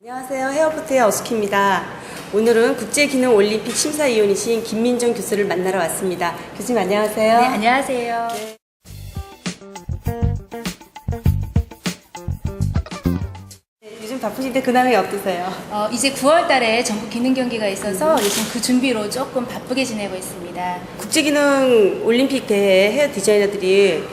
안녕하세요. 헤어포트의 어스키입니다. 오늘은 국제기능올림픽 심사위원이신 김민정 교수를 만나러 왔습니다. 교수님 안녕하세요. 네, 안녕하세요. 네, 바쁘신데 근황이 어떠세요? 어, 이제 9월 달에 전국 기능 경기가 있어서 요즘 그 준비로 조금 바쁘게 지내고 있습니다. 국제기능 올림픽 대회 헤어 디자이너들이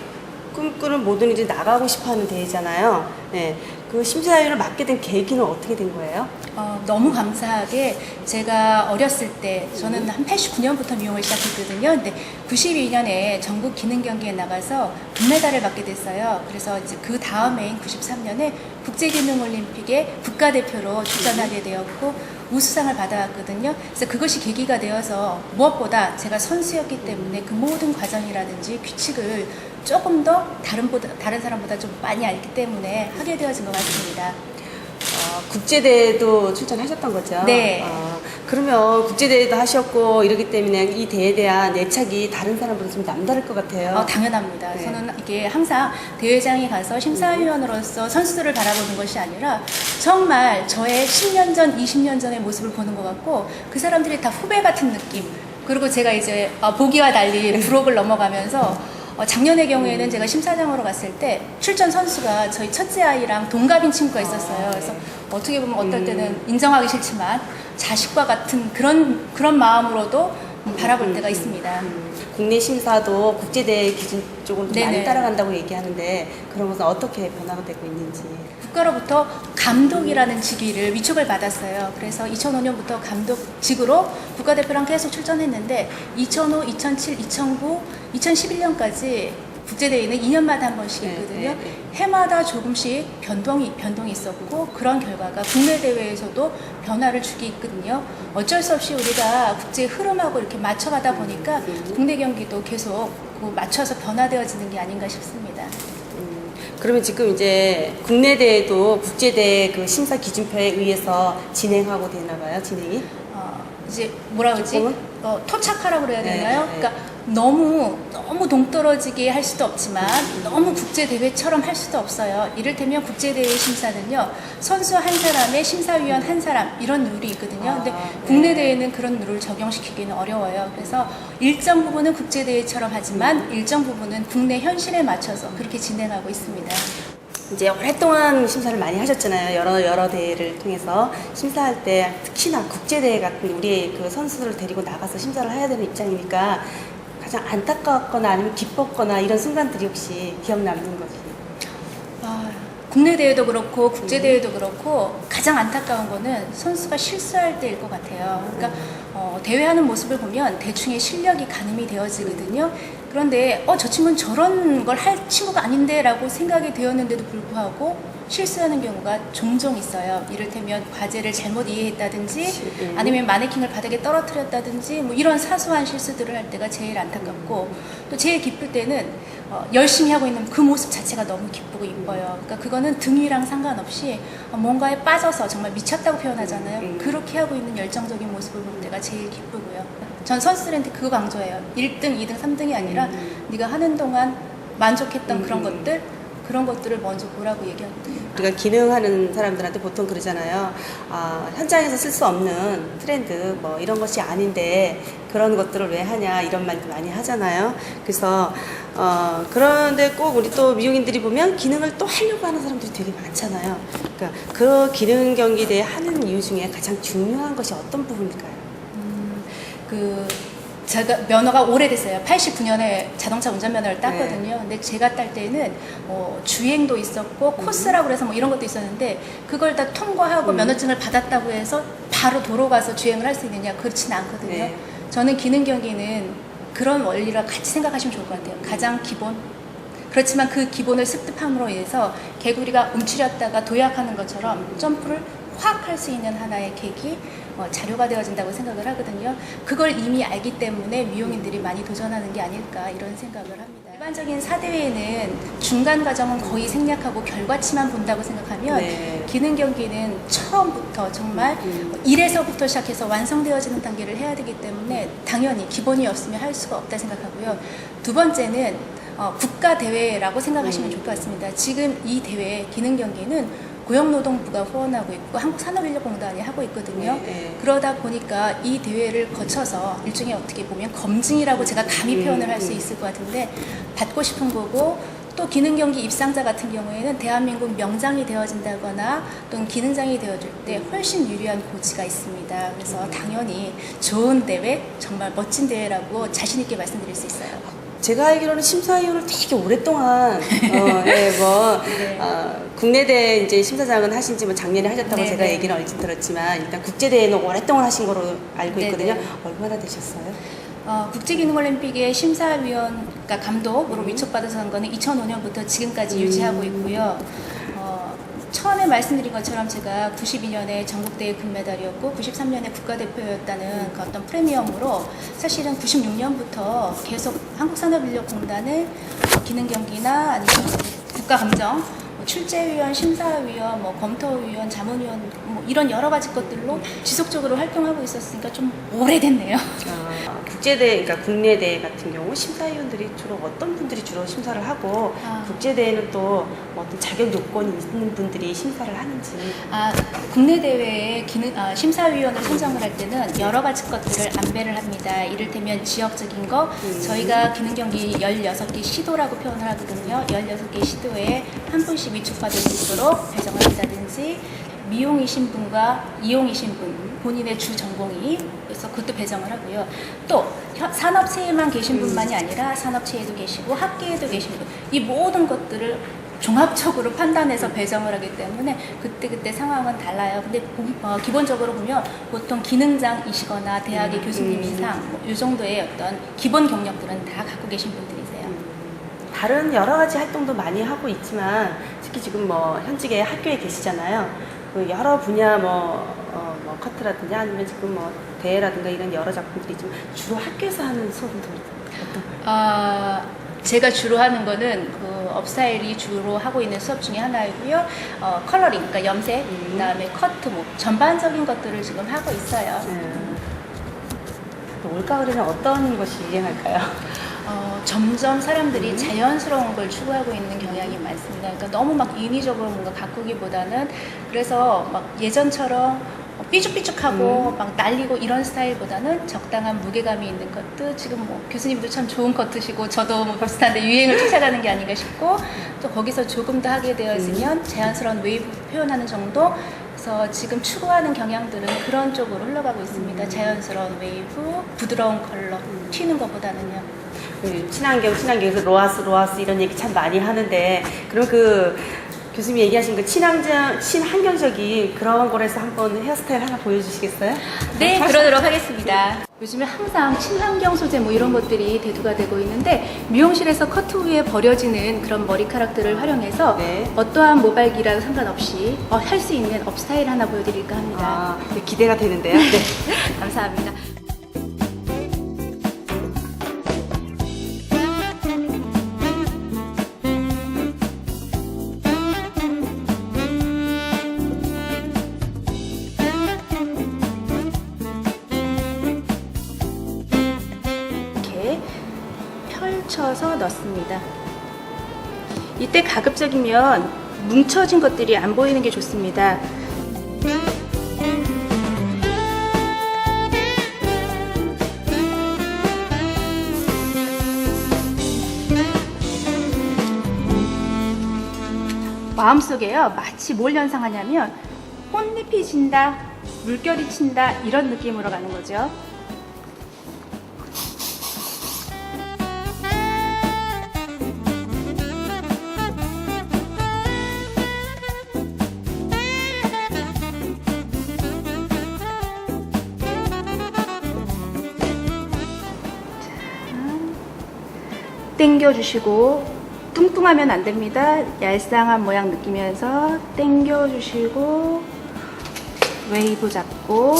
꿈꾸는 모든 일이 나가고 싶어하는 대회잖아요. 네, 그 심사위원을 맡게 된 계기는 어떻게 된 거예요? 어, 너무 감사하게 제가 어렸을 때 저는 한 89년부터 미용을 시작했거든요. 근데 92년에 전국 기능 경기에 나가서 금메달을 받게 됐어요. 그래서 이제 그 다음해인 93년에 국제기능올림픽에 국가대표로 출전하게 되었고 우수상을 받아왔거든요. 그래서 그것이 계기가 되어서 무엇보다 제가 선수였기 때문에 그 모든 과정이라든지 규칙을 조금 더 다른 보다 다른 사람보다 좀 많이 알기 때문에 하게 되어진 것 같습니다. 어, 국제대회도 출전하셨던 거죠? 네. 어, 그러면 국제대회도 하셨고 이러기 때문에 이 대회에 대한 애착이 다른 사람보다 좀 남다를 것 같아요. 어, 당연합니다. 네. 저는 이게 항상 대회장에 가서 심사위원으로서 선수들을 바라보는 것이 아니라 정말 저의 10년 전, 20년 전의 모습을 보는 것 같고 그 사람들이 다 후배 같은 느낌. 그리고 제가 이제 어, 보기와 달리 부록을 넘어가면서 어, 작년의 경우에는 제가 심사장으로 갔을 때 출전 선수가 저희 첫째 아이랑 동갑인 친구가 있었어요. 그래서 어떻게 보면 어떨 때는 인정하기 싫지만 자식과 같은 그런 그런 마음으로도 바라볼 때가 있습니다. 음, 국내 심사도 국제대회 기준 쪽으로 좀 많이 네네. 따라간다고 얘기하는데 그런 것은 어떻게 변화가 되고 있는지. 국가로부터 감독이라는 직위를 위촉을 받았어요. 그래서 2005년부터 감독직으로 국가대표랑 계속 출전했는데 2005, 2007, 2009, 2011년까지 국제대회는 2년마다 한 번씩 네, 있거든요. 네, 네. 해마다 조금씩 변동이 변동이 있었고 그런 결과가 국내 대회에서도 변화를 주기 있거든요. 어쩔 수 없이 우리가 국제 흐름하고 이렇게 맞춰가다 보니까 국내 경기도 계속 그 맞춰서 변화되어지는 게 아닌가 싶습니다. 음, 그러면 지금 이제 국내 대회도 국제 대회 그 심사 기준표에 의해서 진행하고 되나 봐요, 진행이? 어, 이제 뭐라 그러지? 어, 토착하라고 그래야 네, 되나요? 네. 그러니까 너무 너무 동떨어지게 할 수도 없지만 너무 국제 대회처럼 할 수도 없어요. 이를테면 국제 대회 심사는요 선수 한 사람에 심사위원 한 사람 이런 룰이 있거든요. 근데 아, 국내 네. 대회는 그런 룰을 적용시키기는 어려워요. 그래서 일정 부분은 국제 대회처럼 하지만 일정 부분은 국내 현실에 맞춰서 그렇게 진행하고 있습니다. 이제 오랫동안 심사를 많이 하셨잖아요. 여러 여러 대회를 통해서 심사할 때 특히나 국제 대회 같은 우리 그 선수들을 데리고 나가서 심사를 해야 되는 입장이니까 가장 안타까웠거나 아니면 기뻤거나 이런 순간들이 혹시 기억 남는 거지. 아, 국내 대회도 그렇고 국제 대회도 그렇고 가장 안타까운 거는 선수가 실수할 때일 것 같아요. 그러니까 어, 대회하는 모습을 보면 대충의 실력이 가늠이 되어지거든요. 그런데 어 저 친구는 저런 걸 할 친구가 아닌데라고 생각이 되었는데도 불구하고 실수하는 경우가 종종 있어요. 이를테면 과제를 잘못 이해했다든지 음. 아니면 마네킹을 바닥에 떨어뜨렸다든지 뭐 이런 사소한 실수들을 할 때가 제일 안타깝고 또 제일 기쁠 때는 어, 열심히 하고 있는 그 모습 자체가 너무 기쁘고 이뻐요. 그러니까 그거는 등위랑 상관없이 어, 뭔가에 빠져서 정말 미쳤다고 표현하잖아요. 음. 그렇게 하고 있는 열정적인 모습을 볼 때가 제일 기쁘고요. 전 선수들한테 그거 강조해요. 1등, 2등, 3등이 아니라 음. 네가 하는 동안 만족했던 그런 음. 것들 그런 것들을 먼저 보라고 얘기하거든요. 우리가 기능하는 사람들한테 보통 그러잖아요. 아, 현장에서 쓸 수 없는 트렌드 뭐 이런 것이 아닌데 그런 것들을 왜 하냐 이런 말도 많이 하잖아요. 그래서 어, 그런데 꼭 우리 또 미용인들이 보면 기능을 또 하려고 하는 사람들이 되게 많잖아요. 그러니까 그 기능 경기 대회 하는 이유 중에 가장 중요한 것이 어떤 부분일까요? 그 제가 면허가 오래됐어요. 89년에 자동차 운전면허를 땄거든요. 근데 제가 딸 때는 어, 주행도 있었고 코스라고 그래서 뭐 이런 것도 있었는데 그걸 다 통과하고 음. 면허증을 받았다고 해서 바로 도로 가서 주행을 할 수 있느냐 그렇지는 않거든요. 네. 저는 기능 경기는 그런 원리랑 같이 생각하시면 좋을 것 같아요. 가장 기본. 그렇지만 그 기본을 습득함으로 인해서 개구리가 움츠렸다가 도약하는 것처럼 점프를 확 할 수 있는 하나의 계기 어, 자료가 되어진다고 생각을 하거든요. 그걸 이미 알기 때문에 미용인들이 많이 도전하는 게 아닐까 이런 생각을 합니다. 일반적인 사대회는 중간 과정은 거의 생략하고 결과치만 본다고 생각하면 네. 기능 경기는 처음부터 정말 음. 1에서부터 시작해서 완성되어지는 단계를 해야 되기 때문에 당연히 기본이 없으면 할 수가 없다 생각하고요. 두 번째는 어, 국가 대회라고 생각하시면 음. 좋을 것 같습니다. 지금 이 대회 기능 경기는 고용노동부가 후원하고 있고 한국산업인력공단이 하고 있거든요. 네, 네. 그러다 보니까 이 대회를 거쳐서 일종의 어떻게 보면 검증이라고 제가 감히 음, 표현을 할수 음. 있을 것 같은데 받고 싶은 거고 또 기능 경기 입상자 같은 경우에는 대한민국 명장이 되어진다거나 또는 기능장이 되어줄 때 훨씬 유리한 고지가 있습니다. 그래서 당연히 좋은 대회, 정말 멋진 대회라고 자신 있게 말씀드릴 수 있어요. 제가 알기로는 심사위원을 되게 오랫동안 어, 예, 뭐 네. 어, 국내대 이제 심사장은 하신지 뭐 작년에 하셨다고 네, 제가 네. 얘기는 얼핏 들었지만 일단 국제대회는 오랫동안 하신 거로 알고 네, 있거든요. 네. 얼마나 되셨어요? 어, 국제기능올림픽의 심사위원, 그러니까 감독으로 음. 위촉받아서 한 거는 2005년부터 지금까지 음. 유지하고 있고요. 어, 처음에 말씀드린 것처럼 제가 92년에 전국대회 금메달이었고 93년에 국가대표였다는 그 어떤 프리미엄으로 사실은 96년부터 계속 한국산업인력공단의 기능경기나 아니면 국가감정 뭐 출제위원, 심사위원, 뭐 검토위원, 자문위원 뭐 이런 여러 가지 것들로 지속적으로 활동하고 있었으니까 좀 오래됐네요. 아, 국제대, 그러니까 국내대 같은 경우 심사위원들이 주로 어떤 분들이 주로 심사를 하고 아. 국제대회는 또뭐 어떤 자격 요건이 있는 분들이 심사를 하는지 아, 국내 대회에 기능, 아, 심사위원을 선정을 할 때는 여러 가지 것들을 안배를 합니다. 이를테면 지역적인 거, 음. 저희가 기능 경기 16개 시도라고 표현을 하거든요. 16개 시도에 한 분씩 위촉받을 수 있도록 배정을 한다든지, 미용이신 분과 이용이신 분, 본인의 주 전공이, 그래서 그것도 배정을 하고요. 또, 혀- 산업체에만 계신 음. 분만이 아니라 산업체에도 계시고, 학계에도 계신 분, 이 모든 것들을 종합적으로 판단해서 배정을 하기 때문에 그때그때 상황은 달라요. 근데 보- 어, 기본적으로 보면 보통 기능장이시거나 대학의 음, 교수님 음. 이상 뭐, 이 정도의 어떤 기본 경력들은 다 갖고 계신 분들이세요. 다른 여러 가지 활동도 많이 하고 있지만 특히 지금 뭐 현직에 학교에 계시잖아요. 그 여러 분야 뭐, 어, 뭐 커트라든지 아니면 지금 뭐 대회라든가 이런 여러 작품들이 있지만 주로 학교에서 하는 수업은 좀 어떤? 아, 제가 주로 하는 거는 그 업사일이 주로 하고 있는 수업 중에 하나이고요. 어, 컬러링, 그러니까 염색, 음. 그다음에 커트, 뭐 전반적인 것들을 지금 하고 있어요. 음. 올가을에는 어떤 것이 유행할까요? 어, 점점 사람들이 음. 자연스러운 걸 추구하고 있는 경향이 많습니다. 그러니까 너무 막 인위적으로 뭔가 가꾸기보다는 그래서 막 예전처럼 삐죽삐죽하고 음. 막 날리고 이런 스타일보다는 적당한 무게감이 있는 것도 지금 뭐 교수님도 참 좋은 커트시고 저도 뭐 비슷한데 유행을 쫓아가는 게 아닌가 싶고 또 거기서 조금 더 하게 되었으면 자연스러운 웨이브 표현하는 정도 그래서 지금 추구하는 경향들은 그런 쪽으로 흘러가고 있습니다. 음. 자연스러운 웨이브, 부드러운 컬러, 튀는 것보다는요. 그 친환경, 친환경에서 로아스, 로아스 이런 얘기 참 많이 하는데 그럼 그 교수님이 얘기하신 그 친환경, 친환경적인 그런 거에서 한번 헤어스타일 하나 보여주시겠어요? 네, 그러도록 하겠습니다. 요즘에 항상 친환경 소재 뭐 이런 것들이 대두가 되고 있는데 미용실에서 커트 후에 버려지는 그런 머리카락들을 활용해서 네. 어떠한 모발기랑 상관없이 어, 할수 있는 업스타일 하나 보여드릴까 합니다. 아, 네, 기대가 되는데요. 네. 감사합니다. 넣습니다. 이때 가급적이면 뭉쳐진 것들이 안 보이는 게 좋습니다. 마음속에요 마치 뭘 연상하냐면 꽃잎이 진다 물결이 친다 이런 느낌으로 가는 거죠 땡겨주시고 뚱뚱하면 안 됩니다. 얄쌍한 모양 느끼면서 땡겨주시고 웨이브 잡고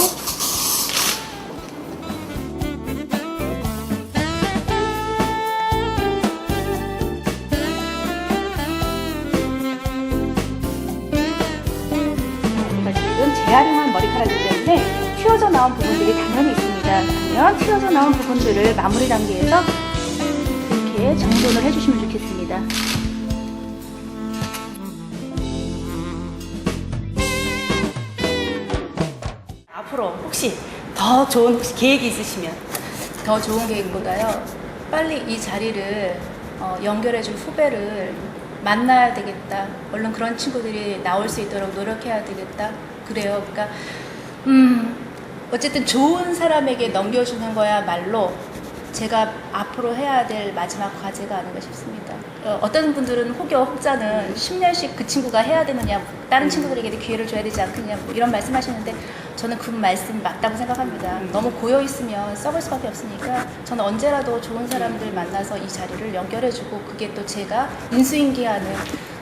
지금 재활용한 머리카락이기 때문에 튀어져 나온 부분들이 당연히 있습니다. 그러면 튀어져 나온 부분들을 마무리 단계에서 이렇게 정돈을 해주시면 좋겠습니다. 앞으로 혹시 더 좋은 혹시 계획이 있으시면 더 좋은 계획보다요. 빨리 이 자리를 어, 연결해줄 후배를 만나야 되겠다. 얼른 그런 친구들이 나올 수 있도록 노력해야 되겠다. 그래요. 그러니까 음 어쨌든 좋은 사람에게 넘겨주는 거야말로 제가 앞으로 해야 될 마지막 과제가 아닌가 싶습니다. 어, 떤 분들은 혹여 혹자는 10년씩 그 친구가 해야 되느냐, 다른 친구들에게도 기회를 줘야 되지 않겠냐, 뭐 이런 말씀 하시는데 저는 그 말씀이 맞다고 생각합니다. 너무 고여 있으면 썩을 수밖에 없으니까 저는 언제라도 좋은 사람들 만나서 이 자리를 연결해주고 그게 또 제가 인수인계하는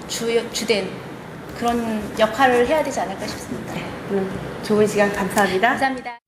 주, 주된 그런 역할을 해야 되지 않을까 싶습니다. 오늘 좋은 시간 감사합니다. 감사합니다.